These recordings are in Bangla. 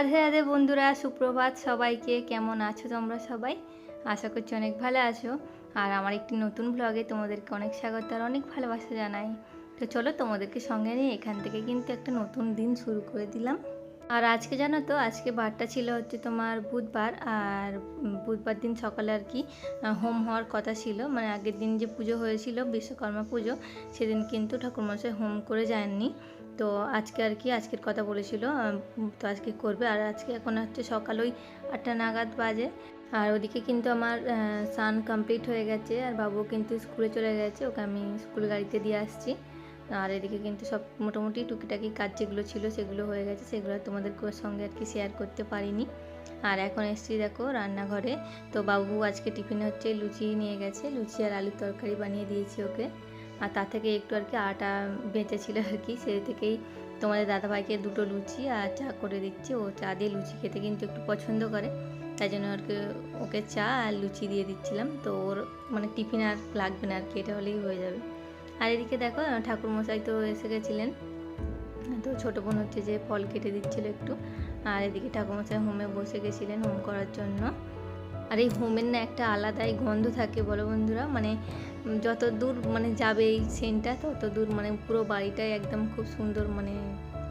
রাধে রাধে বন্ধুরা, সুপ্রভাত সবাইকে। কেমন আছো তোমরা সবাই? আশা করছি অনেক ভালো আছো। আর আমার একটি নতুন ব্লগে তোমাদেরকে অনেক স্বাগত আর অনেক ভালোবাসা জানাই। তো চলো তোমাদেরকে সঙ্গে নিয়ে এখান থেকে কিন্তু একটা নতুন দিন শুরু করে দিলাম। আর আজকে জানো তো, আজকে বারটা ছিল হচ্ছে তোমার বুধবার। আর বুধবার দিন সকালে আর কি হোম হওয়ার কথা ছিল। মানে আগের দিন যে পুজো হয়েছিল, বিশ্বকর্মা পুজো, সেদিন কিন্তু ঠাকুরমশাই হোম করে যাননি। তো আজকে আর কি, আজকের কথা বলেছিল তো আজকে করবে। আর আজকে এখন হচ্ছে সকাল ওই আটটা নাগাদ বাজে। আর ওদিকে কিন্তু আমার সান কমপ্লিট হয়ে গেছে। আর বাবু কিন্তু স্কুলে চলে গেছে, ওকে আমি স্কুল গাড়িতে দিয়ে আসছি। আর এদিকে কিন্তু সব মোটামুটি টুকিটাকি কাজ যেগুলো ছিল সেগুলো হয়ে গেছে, সেগুলো তোমাদের সঙ্গে আর কি শেয়ার করতে পারিনি। আর এখন এসছি দেখো রান্নাঘরে। তো বাবু আজকে টিফিনে হচ্ছে, লুচি নিয়ে গেছে, লুচি আর আলুর তরকারি বানিয়ে দিয়েছি ওকে। আর তার থেকে একটু আর কি আটা বেঁচেছিল আর কি সেই থেকেই তোমাদের দাদাভাইকে দুটো লুচি আর চা করে দিচ্ছি। ও চা দিয়ে লুচি খেতে কিন্তু একটু পছন্দ করে, তাই জন্য আর কি ওকে চা আর লুচি দিয়ে দিচ্ছিলাম। তো ওর মানে টিফিন আর লাগবে না আর কি, এটা হলেই হয়ে যাবে। আর এদিকে দেখো ঠাকুরমশাই তো এসে গেছিলেন। তো ছোটো বোন হচ্ছে যে ফল কেটে দিচ্ছিল একটু। আর এদিকে ঠাকুরমশাই হোমে বসে গেছিলেন হোম করার জন্য। আর এই হোমের না একটা আলাদাই গন্ধ থাকে বলো বন্ধুরা মানে যত দূর মানে যাবে এই সেন্টটা তত দূর মানে পুরো বাড়িটাই একদম খুব সুন্দর মানে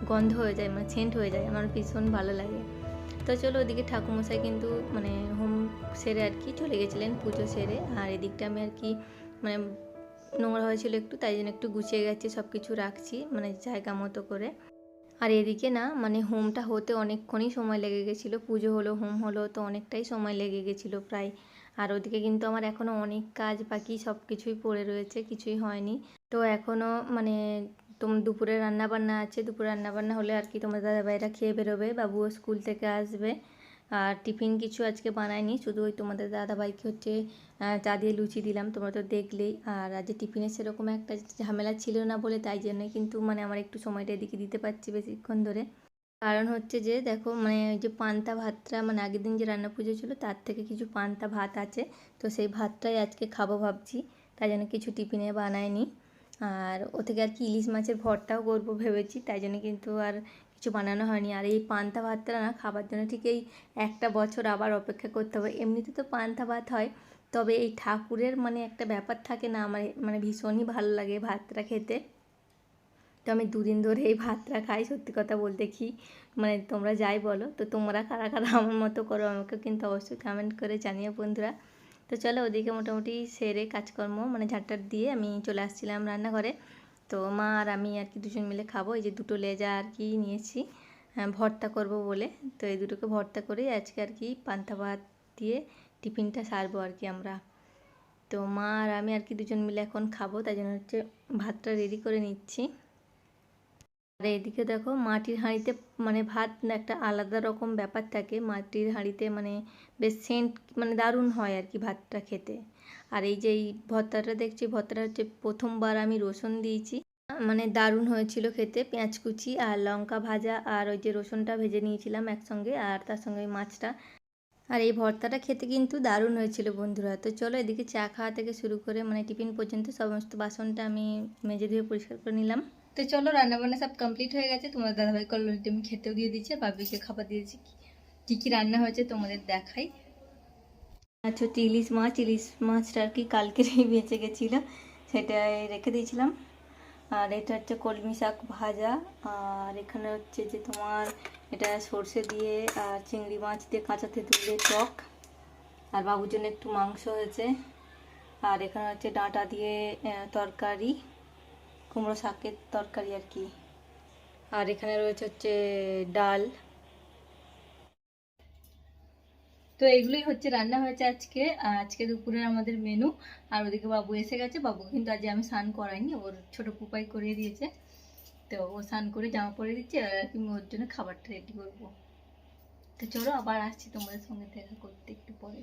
গন্ধ হয়ে যায় মানে সেন্ট হয়ে যায়। আমার ভীষণ ভালো লাগে। তো চলো ওদিকে ঠাকুমশাই কিন্তু মানে হোম সেরে আর কি চলে গেছিলেন পুজো সেরে। আর এদিকটা আমি আর কি মানে নোংরা হয়েছিল একটু, তাই জন্য একটু গুছিয়ে গেছে সব কিছু রাখছি মানে জায়গা মতো করে। আর এদিকে না মানে হোমটা হতে অনেকক্ষণই সময় লেগে গেছিল। পুজো হলো, হোম হলো, তো অনেকটাই সময় লেগে গেছিল প্রায়। আর ওদিকে কিন্তু আমার এখনও অনেক কাজ বাকি সব কিছুই পড়ে রয়েছে, কিছুই হয়নি। তো এখনও মানে তোম, দুপুরে রান্না বান্না আছে। দুপুরে রান্নাবান্না হলে আর কি তোমার দাদাভাইরা খেয়ে বেরোবে, বাবুও স্কুল থেকে আসবে। আর টিফিন কিছু আজকে বানাইনি, শুধু ওই তোমাদের দাদাভাইকে হচ্ছে চা দিয়ে লুচি দিলাম, তোমরা তো দেখলেই। আর আজকে টিফিনে সেরকম একটা ঝামেলা ছিল না বলে তাই জন্য কিন্তু মানে আমার একটু সময়টা এদিকে দিতে পারছি বেশিক্ষণ ধরে। কারণ হচ্ছে যে, দেখো মানে ওই যে পান্তা ভাতটা মানে আগের দিন যে রান্না পুজো ছিল তার থেকে কিছু পান্তা ভাত আছে। তো সেই ভাতটাই আজকে খাব ভাবছি, তাই জন্য কিছু টিফিনে বানাইনি। আর ও থেকে আর কি ইলিশ মাছের ভর্তাও করব ভেবেছি, তাই জন্য কিন্তু আর কিছু বানানো হয়নি। আর এই পান্তা ভাতটা না খাবার জন্য ঠিক এই একটা বছর আবার অপেক্ষা করতে হবে। এমনিতে তো পান্তা ভাত হয়, তবে এই ঠাকুরের মানে একটা ব্যাপার থাকে না, আমার মানে ভীষণই ভালো লাগে ভাতটা খেতে। তো আমি দুদিন ধরে এই ভাতটা খাই, সত্যি কথা বলতে কি মানে তোমরা যাই বলো, তো তোমরা কারা কারা আমার মতো করো আমাকে কিন্তু অবশ্যই কমেন্ট করে জানিও বন্ধুরা। তো চলো ওদিকে মোটামুটি সেরে কাজকর্ম মানে ঝাঁটার দিয়ে আমি চলে আসছিলাম রান্নাঘরে। তো মা আর আমি আর কি দুজন মিলে খাব। এই যে দুটো লেজা আর কি নিয়েছি ভর্তা করব বলে। তো এই দুটোকে ভর্তা করে আজকে আর কি পান্তা ভাত দিয়ে টিফিনটা সারবো আর কি আমরা। তো মা আর আমি আর কি দুজন মিলে এখন খাব, তাই জন্য হচ্ছে ভাতটা রেডি করে নিচ্ছি। আর এদিকে দেখো মাটির হাঁড়িতে মানে ভাত একটা আলাদা রকম ব্যাপার থাকে। মাটির হাঁড়িতে মানে বেশ সেন্ট মানে দারুণ হয় আর কি ভাতটা খেতে। আর এই যে এই ভর্তাটা দেখছি, ভর্তাটা হচ্ছে প্রথমবার আমি রসুন দিয়েছি। মানে দারুণ হয়েছিল খেতে। পেঁয়াজ কুচি আর লঙ্কা ভাজা আর ওই যে রসুনটা ভেজে নিয়েছিলাম একসঙ্গে আর তার সঙ্গে ওই মাছটা। আর এই ভর্তাটা খেতে কিন্তু দারুণ হয়েছিল বন্ধুরা। তো চলো এদিকে চা খাওয়া থেকে শুরু করে মানে টিফিন পর্যন্ত সমস্ত বাসনটা আমি মেজে ধুয়ে পরিষ্কার করে নিলাম। তো চলো, রান্নাবান্না সব কমপ্লিট হয়ে গেছে। তোমার দাদাভাই কল্যাণীতে আমি খেতেও দিয়ে দিচ্ছি আর বাবিকে খাবার দিয়েছি। কী কী রান্না হয়েছে তোমাদের দেখাই। আচ্ছা ইলিশ মাছ ইলিশ মাছটা আর কি কালকেরই বেঁচে গেছিল, সেটাই রেখে দিয়েছিলাম। আর এটা হচ্ছে কলমি শাক ভাজা, আর এখানে হচ্ছে যে তোমার এটা সর্ষে দিয়ে, আর চিংড়ি মাছ দিয়ে কাঁচা তেঁতুল দিয়ে টক, আর বাবুর জন্য একটু মাংস হয়েছে। আর এখানে হচ্ছে ডাঁটা দিয়ে তরকারি কুমড়ো শাকের তরকারি আর কি। আর এখানে রয়েছে হচ্ছে ডাল। তো এগুলোই হচ্ছে রান্না হয়েছে আজকে। আজকে দুপুরের আমাদের মেনু আর ওদিকে বাবু এসে গেছে। বাবু কিন্তু আজ আমি স্নান করাইনি। ওর ছোট পুপাই করিয়ে দিয়েছে। তো ও স্নান করে জামা পরে দিচ্ছে। আর আমি ওর জন্য খাবারটা রেডি করব। তো চলো আবার আসছি তোমাদের সঙ্গে দেখা করতে একটু পরে।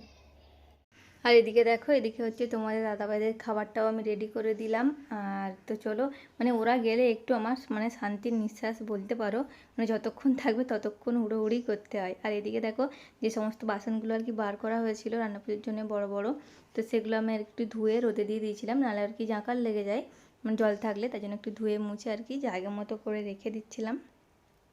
আর এদিকে দেখো, এদিকে হচ্ছে তোমাদের দাদাভাইদের খাবারটাও আমি রেডি করে দিলাম। আর তো চলো মানে ওরা গেলে একটু আমার মানে শান্তির নিঃশ্বাস বলতে পারো মানে যতক্ষণ থাকবে ততক্ষণ উড়োউড়ি করতে হয়। আর এদিকে দেখো, যে সমস্ত বাসনগুলো আর কি বার করা হয়েছিল রান্না পুজোর জন্য বড় বড়, তো সেগুলো আমি আর একটু ধুয়ে রোদে দিয়ে দিয়েছিলাম, নাহলে আর কি জাঁকার লেগে যায়। মানে জল থাকলে তাই জন্য একটু ধুয়ে মুছে আর কি জায়গা মতো করে রেখে দিচ্ছিলাম।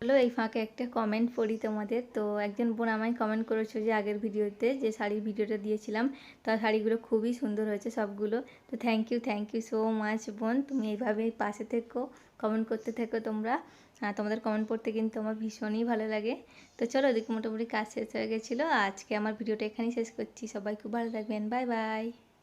হলো এই ফাঁকে একটা কমেন্ট পড়ি তোমাদের। তো একজন বোন আমায় কমেন্ট করেছ যে আগের ভিডিওতে যে শাড়ির ভিডিওটা দিয়েছিলাম, তার শাড়িগুলো খুবই সুন্দর হয়েছে সবগুলো। তো thank you thank you so much বোন। তুমি এইভাবেই পাশে থেকো কমেন্ট করতে থেকো তোমরা। তোমাদের কমেন্ট পড়তে কিন্তু আমার ভীষণই ভালো লাগে। তো চলো ওদিকে মোটামুটি কাজ শেষ হয়ে গেছিল। আজকে আমার ভিডিওটা এখানেই শেষ করছি। সবাই খুব ভালো থাকবেন। Bye bye